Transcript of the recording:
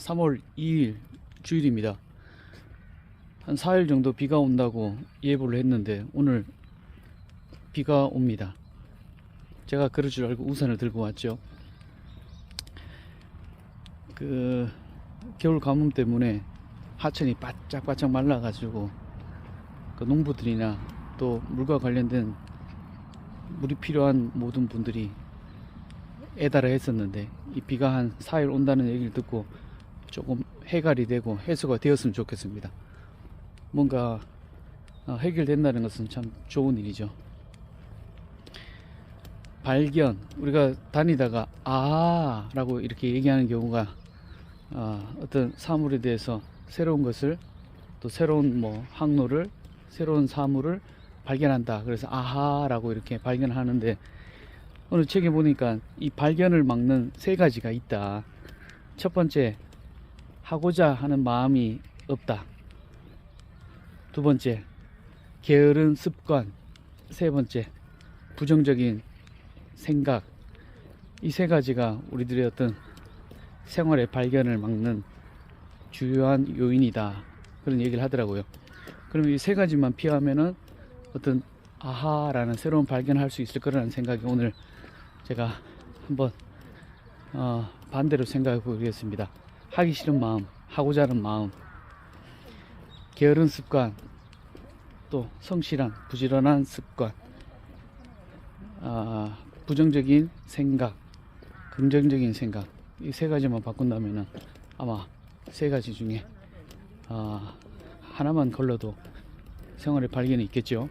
3월 2일 주일입니다. 한 4일 정도 비가 온다고 예보를 했는데 오늘 비가 옵니다. 제가 그럴 줄 알고 우산을 들고 왔죠. 그 겨울 가뭄 때문에 하천이 바짝바짝 말라가지고 그 농부들이나 또 물과 관련된 물이 필요한 모든 분들이 애달아 했었는데 이 비가 한 4일 온다는 얘기를 듣고 조금 해갈이 되고 해소가 되었으면 좋겠습니다. 뭔가 어, 해결된다는 것은 참 좋은 일이죠. 발견 우리가 다니다가 아 라고 이렇게 얘기하는 경우가 어, 어떤 사물에 대해서 새로운 것을 또 새로운 뭐 항로를 새로운 사물을 발견한다. 그래서 아하 라고 이렇게 발견하는데 오늘 책에 보니까 이 발견을 막는 세 가지가 있다. 첫 번째 하고자 하는 마음이 없다. 두 번째 게으른 습관. 세 번째 부정적인 생각. 이 세 가지가 우리들의 어떤 생활의 발견을 막는 주요한 요인이다. 그런 얘기를 하더라고요. 그러면 이세 가지만 피하면은 어떤 아하라는 새로운 발견을 할 수 있을 거라는 생각이 오늘 제가 한번 어, 반대로 생각해 보겠습니다. 하기 싫은 마음, 하고자 하는 마음, 게으른 습관, 또 성실한, 부지런한 습관, 아, 부정적인 생각, 긍정적인 생각 이 세 가지만 바꾼다면은 아마 세 가지 중에 아, 하나만 걸러도 생활의 발견이 있겠죠.